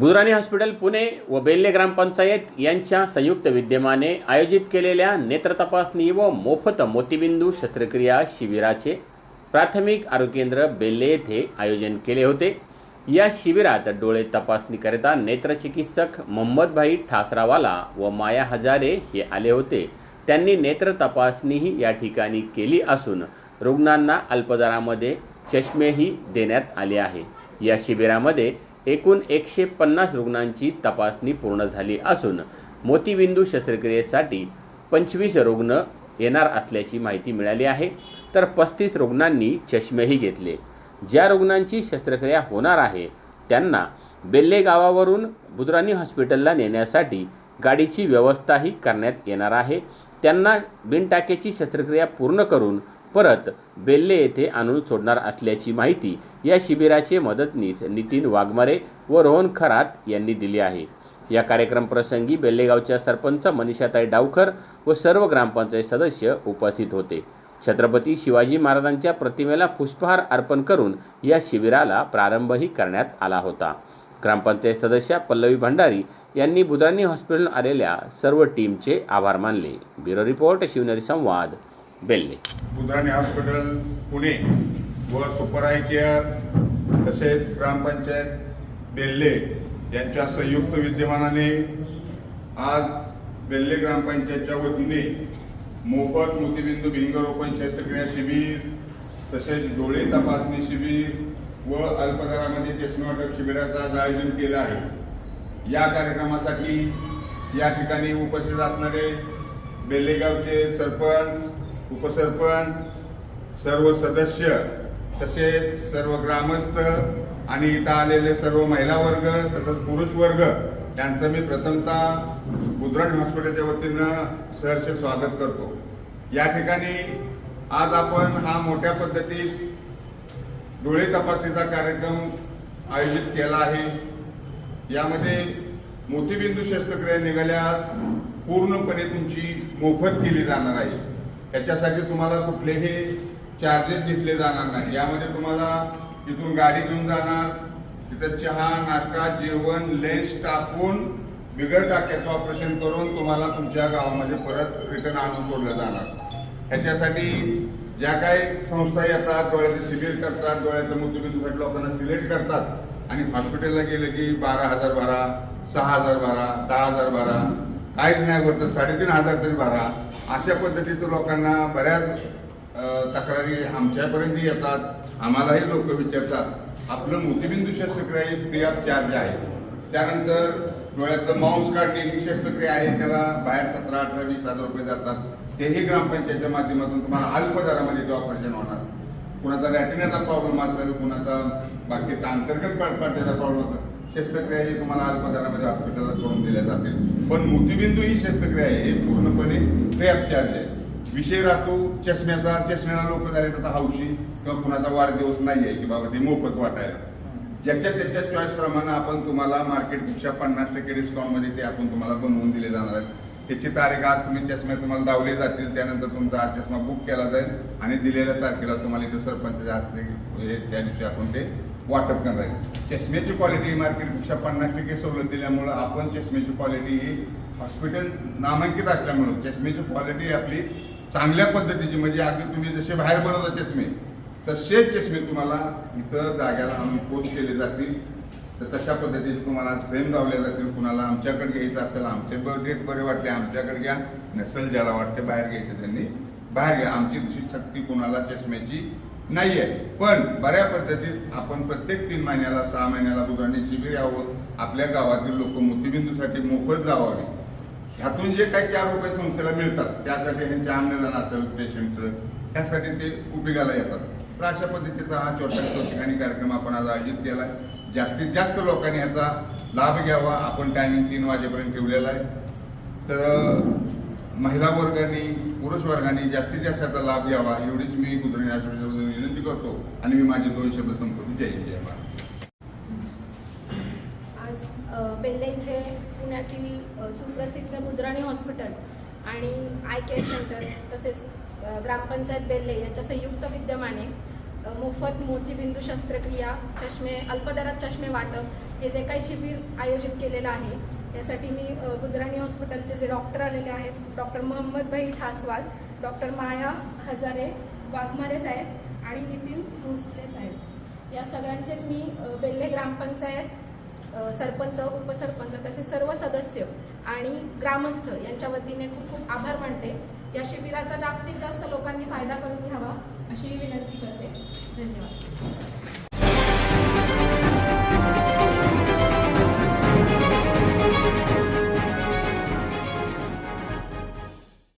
Gujrani hospital Pune व बेल्ले ग्रामपंचायत यांच्या संयुक्त विद्यमाने आयोजित केलेल्या नेत्र तपासणी व मोफत मोतीबिंदू शस्त्रक्रिया शिबिराचे प्राथमिक आरोग्य केंद्र बेल्ले येथे आयोजन केले होते. या शिबिरात डोळे तपासणीकरिता नेत्रचिकित्सक मोहम्मदभाई ठासरावाला व माया हजारे हे आले होते. त्यांनी नेत्र तपासणीही या ठिकाणी केली असून रुग्णांना अल्पदरामध्ये चष्मेही देण्यात आले आहे. या शिबिरामध्ये एकूण एकशे पन्नास रुग्णांची तपासणी पूर्ण झाली असून मोतीबिंदू शस्त्रक्रियेसाठी पंचवीस रुग्ण येणार असल्याची माहिती मिळाली आहे. तर पस्तीस रुग्णांनी चष्मेही घेतले. ज्या रुग्णांची शस्त्रक्रिया होणार आहे त्यांना बेल्ले गावावरून बुधराणी हॉस्पिटलला नेण्यासाठी गाडीची व्यवस्थाही करण्यात येणार आहे. त्यांना बिनटाकेची शस्त्रक्रिया पूर्ण करून परत बेल्ले येथे आणून सोडणार असल्याची माहिती या शिबिराचे मदतनीस नितीन वाघमारे व रोहन खरात यांनी दिली आहे. या कार्यक्रम प्रसंगी बेल्लेगावच्या सरपंच मनीषाताई डावकर व सर्व ग्रामपंचायत सदस्य उपस्थित होते. छत्रपती शिवाजी महाराजांच्या प्रतिमेला पुष्पहार अर्पण करून या शिबिराला प्रारंभही करण्यात आला होता. ग्रामपंचायत सदस्या पल्लवी भंडारी यांनी बुधानी हॉस्पिटल आलेल्या सर्व टीमचे आभार मानले. ब्युरो रिपोर्ट शिवनेरी संवाद. बेल्ले. बुधाने हॉस्पिटल पुणे व सुपर आय केअर तसेच ग्रामपंचायत बेल्ले यांच्या संयुक्त विद्यमानाने आज बेल्ले ग्रामपंचायतच्या वतीने मोफत मोतीबिंदू भिंगरोपण शस्त्रक्रिया शिबिर तसेच डोळे तपासणी शिबिर व अल्पदरामध्ये चष्मे वाटप शिबिराचं आज आयोजन केलं आहे. या कार्यक्रमासाठी या ठिकाणी उपस्थित असणारे बेल्लेगावचे सरपंच उपसरपंच सर्व सदस्य तसेच सर्व ग्रामस्थ आणि इथं आलेले सर्व महिला वर्ग तसंच पुरुष वर्ग यांचं मी प्रथमतः बुधराणी हॉस्पिटलच्या वतीनं सहर्ष स्वागत करतो. या ठिकाणी आज आपण हा मोठ्या पद्धतीत डोळे तपासणीचा कार्यक्रम आयोजित केला आहे. यामध्ये मोतीबिंदू शस्त्रक्रिया निघाल्यास पूर्णपणे तुमची मोफत केली जाणार आहे. याच्यासाठी तुम्हाला कुठलेही चार्जेस घेतले जाणार नाही. यामध्ये तुम्हाला तिथून गाडी घेऊन जाणार तिथं चहा नाश्ता जेवण लेन्स टाकून बिगर टाक्याचं ऑपरेशन करून तुम्हाला तुमच्या गावामध्ये परत रिटर्न आणून सोडलं जाणार. ह्याच्यासाठी ज्या काही संस्था येतात डोळ्याचं शिबिर करतात डोळ्याचं मोतीबिंदूसाठी लोकांना सिलेक्ट करतात आणि हॉस्पिटलला गेले की बारा हजार भरा सहा हजार भरा दहा हजार भरा काहीच नाही भरतं साडेतीन हजार तरी भरा. अशा पद्धतीचं लोकांना बऱ्याच तक्रारी आमच्यापर्यंत येतात. आम्हालाही लोक विचारतात. आपलं मोतीबिंदू शस्त्रक्रिया ही फ्री ऑफ चार्ज आहे. त्यानंतर डोळ्यातलं मांस काढणे ही शस्त्रक्रिया आहे. त्याला बाहेर सतरा अठरा वीस हजार रुपये जातात. तेही ग्रामपंचायतच्या माध्यमातून तुम्हाला अल्प दरामध्ये ते ऑपरेशन होणार. कुणाचा रॅटिनाचा प्रॉब्लेम असेल कुणाचा बाकीचा अंतर्गत पाठपाठीचा प्रॉब्लेम असेल शस्त्रक्रिया ही तुम्हाला अल्प दरामध्ये हॉस्पिटलला जातील पण मोतीबिंदू ही शस्त्रक्रिया आहे हे पूर्णपणे फ्री आहे. विषय राहतो चष्म्याचा चष्म्याला लोक झाले तर आता हौशी किंवा कुणाचा वाढदिवस नाही आहे की बाबा ते मोफत वाटायला. ज्याच्या त्याच्या चॉईसप्रमाणे आपण तुम्हाला मार्केटपेक्षा पन्नास टक्के डिस्काउंटमध्ये ते आपण तुम्हाला बनवून दिले जाणार आहेत. त्याची तारीख आज तुम्ही चष्मे तुम्हाला दावले जातील त्यानंतर तुमचा हा चष्मा बुक केला जाईल आणि दिलेल्या तारखेला तुम्हाला इथं सरपंचाच्या हस्ते त्या दिवशी आपण ते वाटप करणार आहे चष्म्याची क्वालिटी मार्केटपेक्षा पन्नास टक्के सवलत दिल्यामुळं आपण चष्म्याची क्वालिटी ही हॉस्पिटल नामांकित असल्यामुळं चष्म्याची क्वालिटी आपली चांगल्या पद्धतीची म्हणजे अगदी तुम्ही जसे बाहेर बनवता चष्मे तसेच चष्मे तुम्हाला इथं जाग्याला आणून पोच केले जातील. तर तशा पद्धतीचे तुम्हाला फ्रेम लावले जातील. कुणाला आमच्याकडे घ्यायचं असेल आमचे बरेच बरे वाटले आमच्याकडे घ्या. नसेल ज्याला वाटते बाहेर घ्यायचं त्यांनी. बाहेर घ्या. आमची दुसरी शक्ती कुणाला चष्म्याची नाही आहे पण बऱ्या पद्धतीत आपण प्रत्येक तीन महिन्याला सहा महिन्याला बुधवानी शिबिर यावं. आपल्या गावातील लोक मोतीबिंदूसाठी मोफत जावावे. ह्यातून जे काही चार रुपये संस्थेला मिळतात त्यासाठी ह्यांचे अन्नदान असेल पेशंटचं त्यासाठी ते उपयोगाला येतात. तर अशा पद्धतीचा हा छोटा ठिकाणी कार्यक्रम आपण आज आयोजित केला आहे जास्तीत जास्त लोकांनी ह्याचा लाभ घ्यावा. आपण टायमिंग तीन वाजेपर्यंत ठेवलेला आहे. तर महिला वर्गाने पुरुष वर्गाने जास्तीत जास्त याचा लाभ घ्यावा. एवढीच मी कुत्रे आठवड्यावरून करतो. आणि मी माझे दोन शब्द संपवतो. जय हिंद, जय महाराज आज बेल्ले इथे पुण्यातील सुप्रसिद्ध मुद्राणी हॉस्पिटल आणि आय केअर सेंटर तसेच ग्रामपंचायत बेल्ले यांच्या संयुक्त विद्यमाने मोफत मोतीबिंदू शस्त्रक्रिया चष्मे अल्पदरात चष्मे वाटप हे जे काही शिबिर आयोजित केलेलं आहे त्यासाठी मी अ, बुद्राणी हॉस्पिटलचे जे डॉक्टर आलेले आहेत डॉक्टर मोहम्मद भाई ठासवाल डॉक्टर माया हजारे वाघमारे साहेब आणि नितीन भोसले साहेब. या सगळ्यांचेच मी बेल्ले ग्रामपंचायत सरपंच उपसरपंच तसेच सर्व सदस्य आणि ग्रामस्थ यांच्या वतीने खूप खूप आभार मानते. या शिबिराचा जास्तीत जास्त लोकांनी फायदा करून घ्यावा अशी विनंती करते.